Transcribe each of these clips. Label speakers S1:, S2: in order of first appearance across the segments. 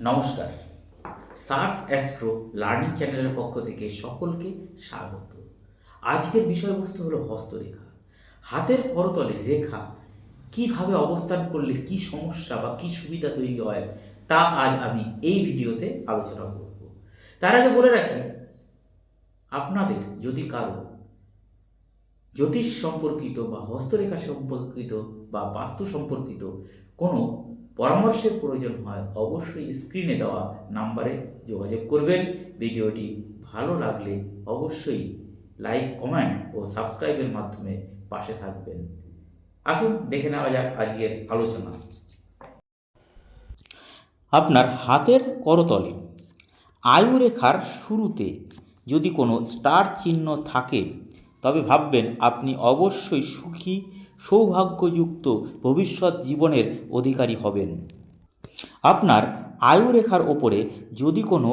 S1: নমস্কার। SARS astro learning চ্যানেলের পক্ষ থেকে সকলকে স্বাগত। আজকের বিষয়বস্তু হলো হস্তরেখা। হাতের করতলে রেখা কীভাবে অবস্থান করলে কি সমস্যা বা কি সুবিধা তৈরি হয়, তা আজ আমি এই ভিডিওতে আলোচনা করব। তার আগে বলে রাখি, আপনাদের যদি কারও জ্যোতিষ সম্পর্কিত বা হস্তরেখা সম্পর্কিত বা বাস্তু সম্পর্কিত কোনো পরামর্শের প্রয়োজন হয়, অবশ্যই স্ক্রিনে দেওয়া নাম্বারে যোগাযোগ করবেন। ভিডিওটি ভালো লাগলে অবশ্যই লাইক কমেন্ট ও সাবস্ক্রাইবের মাধ্যমে পাশে থাকবেন। আসুন, দেখে নেওয়া যাক আজকের আলোচনা। আপনার হাতের করতলে আয়ুরেখার শুরুতে যদি কোনো স্টার চিহ্ন থাকে, তবে ভাববেন আপনি অবশ্যই সুখী সৌভাগ্যযুক্ত ভবিষ্যৎ জীবনের অধিকারী হবেন। আপনার আয়ুরেখার ওপরে যদি কোনো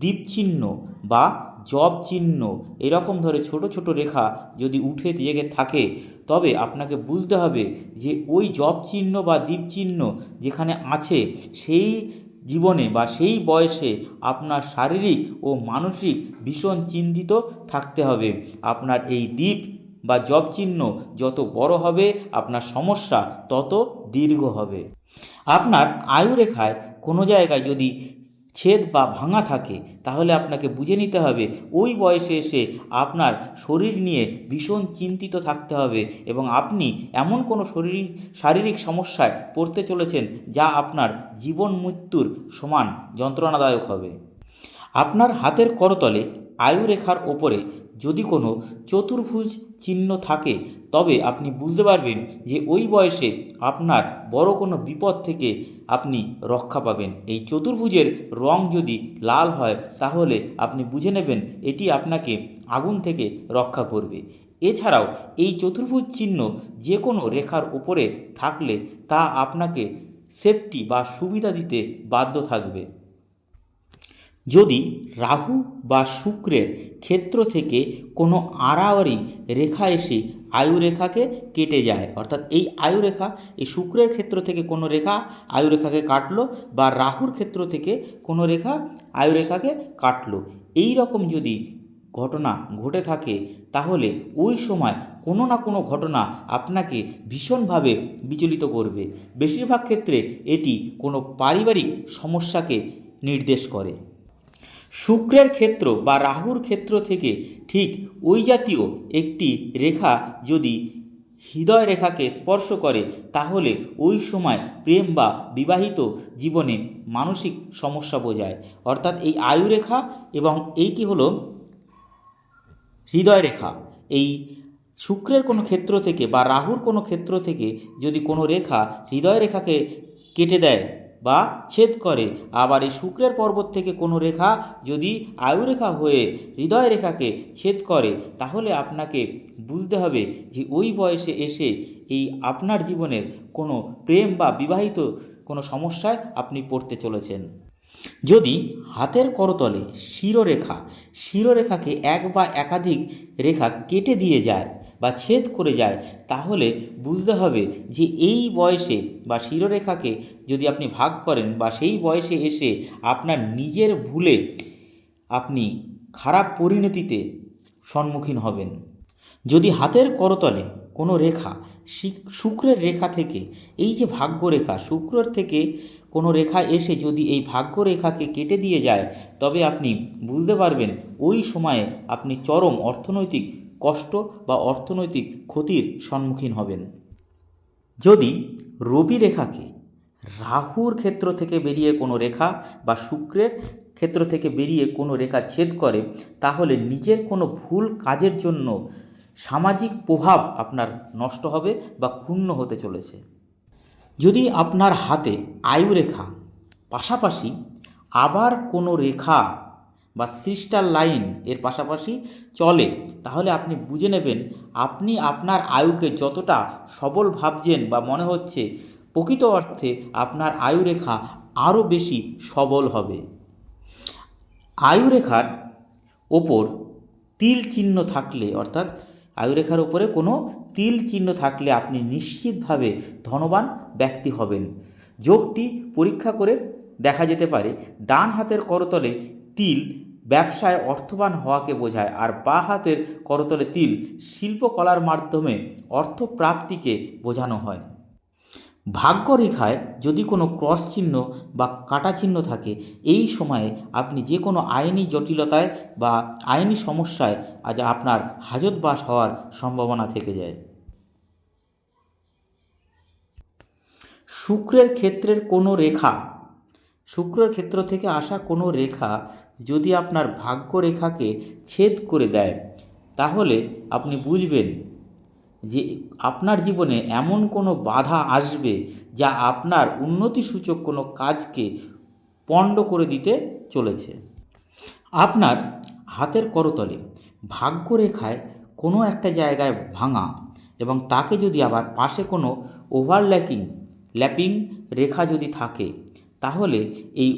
S1: দ্বীপচিহ্ন বা জব চিহ্ন এরকম ধরে ছোট ছোট রেখা যদি উঠে জেগে থাকে, তবে আপনাকে বুঝতে হবে যে ওই জব চিহ্ন বা দ্বীপ চিহ্ন যেখানে আছে, সেই জীবনে বা সেই বয়সে আপনার শারীরিক ও মানসিক ভীষণ চিন্তিত থাকতে হবে। আপনার এই দ্বীপ বা জব চিহ্ন যত বড় হবে, আপনার সমস্যা তত দীর্ঘ হবে। আপনার আয়ুরেখায় কোনো জায়গায় যদি ছেদ বা ভাঙা থাকে, তাহলে আপনাকে বুঝে নিতে হবে ওই বয়সে এসে আপনার শরীর নিয়ে ভীষণ চিন্তিত থাকতে হবে এবং আপনি এমন কোনো শরীর, শারীরিক সমস্যায় পড়তে চলেছেন যা আপনার জীবন মৃত্যুর সমান যন্ত্রণাদায়ক হবে। আপনার হাতের করতলে আয়ুরেখার ওপরে যদি কোনো চতুর্ভুজ চিহ্ন থাকে, তবে আপনি বুঝতে পারবেন যে ওই বয়সে আপনার বড় কোনো বিপদ থেকে আপনি রক্ষা পাবেন। এই চতুর্ভুজের রং যদি লাল হয়, তাহলে আপনি বুঝে নেবেন এটি আপনাকে আগুন থেকে রক্ষা করবে। এছাড়াও এই চতুর্ভুজ চিহ্ন যে কোনো রেখার উপরে থাকলে তা আপনাকে সেফটি বা সুবিধা দিতে বাধ্য থাকবে। যদি রাহু বা শুক্রের ক্ষেত্র থেকে কোনো আড়াআড়ি রেখা এসে আয়ুরেখাকে কেটে যায়, অর্থাৎ এই আয়ুরেখা এই শুক্রের ক্ষেত্র থেকে কোনো রেখা আয়ুরেখাকে কাটলো বা রাহুর ক্ষেত্র থেকে কোনো রেখা আয়ুরেখাকে কাটলো, এই রকম যদি ঘটনা ঘটে থাকে, তাহলে ওই সময় কোনো না কোনো ঘটনা আপনাকে ভীষণভাবে বিচলিত করবে। বেশিরভাগ ক্ষেত্রে এটি কোনো পারিবারিক সমস্যাকে নির্দেশ করে। শুক্রের ক্ষেত্র বা রাহুর ক্ষেত্র থেকে ঠিক ওই জাতীয় একটি রেখা যদি হৃদয় রেখাকে স্পর্শ করে, তাহলে ওই সময় প্রেম বা বিবাহিত জীবনে মানসিক সমস্যা বোঝায়। অর্থাৎ এই আয়ু রেখা এবং এইটি হলো হৃদয় রেখা। এই শুক্রের কোনো ক্ষেত্র থেকে বা রাহুর কোনো ক্ষেত্র থেকে যদি কোনো রেখা হৃদয় রেখাকে কেটে দেয় বা ছেদ করে। আবার এই শুক্রের পর্বত থেকে কোনো রেখা যদি আয়ুরেখা হয়ে হৃদয় রেখাকে ছেদ করে, তাহলে আপনাকে বুঝতে হবে যে ওই বয়সে এসে এই আপনার জীবনের কোনো প্রেম বা বিবাহিত কোনো সমস্যায় আপনি পড়তে চলেছেন। যদি হাতের করতলে শিরোরেখা, শিরোরেখাকে এক বা একাধিক রেখা কেটে দিয়ে যায় বা ছেদ করে যায়, তাহলে বুঝতে হবে যে এই বয়সে বা শিরোরেখাকে যদি আপনি ভাগ করেন বা সেই বয়সে এসে আপনার নিজের ভুলে আপনি খারাপ পরিণতিতে সম্মুখীন হবেন। যদি হাতের করতলে কোনো রেখা শিক- শুক্রের রেখা থেকে, এই যে ভাগ্যরেখা শুক্রের থেকে কোনো রেখা এসে যদি এই ভাগ্যরেখাকে কেটে দিয়ে যায়, তবে আপনি বুঝতে পারবেন ওই সময়ে আপনি চরম অর্থনৈতিক কষ্ট বা অর্থনৈতিক ক্ষতির সম্মুখীন হবেন। যদি রবি রেখাকে রাহুর ক্ষেত্র থেকে বেরিয়ে কোনো রেখা বা শুক্রের ক্ষেত্র থেকে বেরিয়ে কোনো রেখা ছেদ করে, তাহলে নিজের কোনো ভুল কাজের জন্য সামাজিক প্রভাব আপনার নষ্ট হবে বা ক্ষুণ্ণ হতে চলেছে। যদি আপনার হাতে আয়ুরেখা পাশাপাশি আবার কোনো রেখা বা সিস্টার লাইন এর পাশাপাশি চলে। তাহলে আপনি বুঝে নেবেন, আপনি আপনার আয়ুকে যতটা সবল ভাবছেন বা মনে হচ্ছে, প্রকৃত অর্থে আপনার আয়ুরেখা আরও বেশি সবল হবে। আয়ুরেখার ওপর তিল চিহ্ন থাকলে, অর্থাৎ আয়ুরেখার উপরে কোনো তিল চিহ্ন থাকলে আপনি নিশ্চিতভাবে ধনবান ব্যক্তি হবেন। যোগটি পরীক্ষা করে দেখা যেতে পারে, ডান হাতের করতলে তিল ব্যবসায় অর্থবান হওয়াকে বোঝায়, আর বা হাতের করতলে তিল শিল্পকলার মাধ্যমে অর্থপ্রাপ্তিকে বোঝানো হয়। ভাগ্যরেখায় যদি কোনো ক্রস চিহ্ন বা কাটা চিহ্ন থাকে, এই সময়ে আপনি যে কোনো আইনি জটিলতায় বা আইনি সমস্যায় আজ আপনার হাজতবাস হওয়ার সম্ভাবনা থেকে যায়। শুক্রের ক্ষেত্রের কোনো রেখা শুক্রের ক্ষেত্র থেকে আসা কোনো রেখা যদি আপনার ভাগ্য রেখাকে ছেদ করে দেয়, তাহলে আপনি বুঝবেন যে আপনার জীবনে এমন কোনো বাধা আসবে যা আপনার উন্নতিসূচক কোনো কাজকে পণ্ড করে দিতে চলেছে। আপনার হাতের করতলে ভাগ্যরেখায় কোনো একটা জায়গায় ভাঙা এবং তাকে যদি আবার পাশে কোনো ওভারল্যাপিং, ল্যাপিং রেখা যদি থাকে তাহলে এই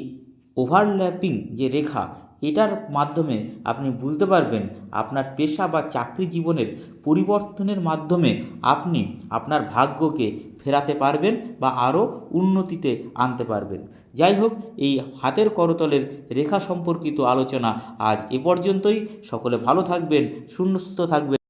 S1: ওভারল্যাপিং যে রেখা, এটার মাধ্যমে আপনি বুঝতে পারবেন আপনার পেশা বা চাকরি জীবনের পরিবর্তনের মাধ্যমে আপনি আপনার ভাগ্যকে ফেরাতে পারবেন বা আরও উন্নতিতে আনতে পারবেন। যাই হোক, এই হাতের করতলের রেখা সম্পর্কিত আলোচনা আজ এ পর্যন্তই। সকলে ভালো থাকবেন, সুস্থ থাকবেন।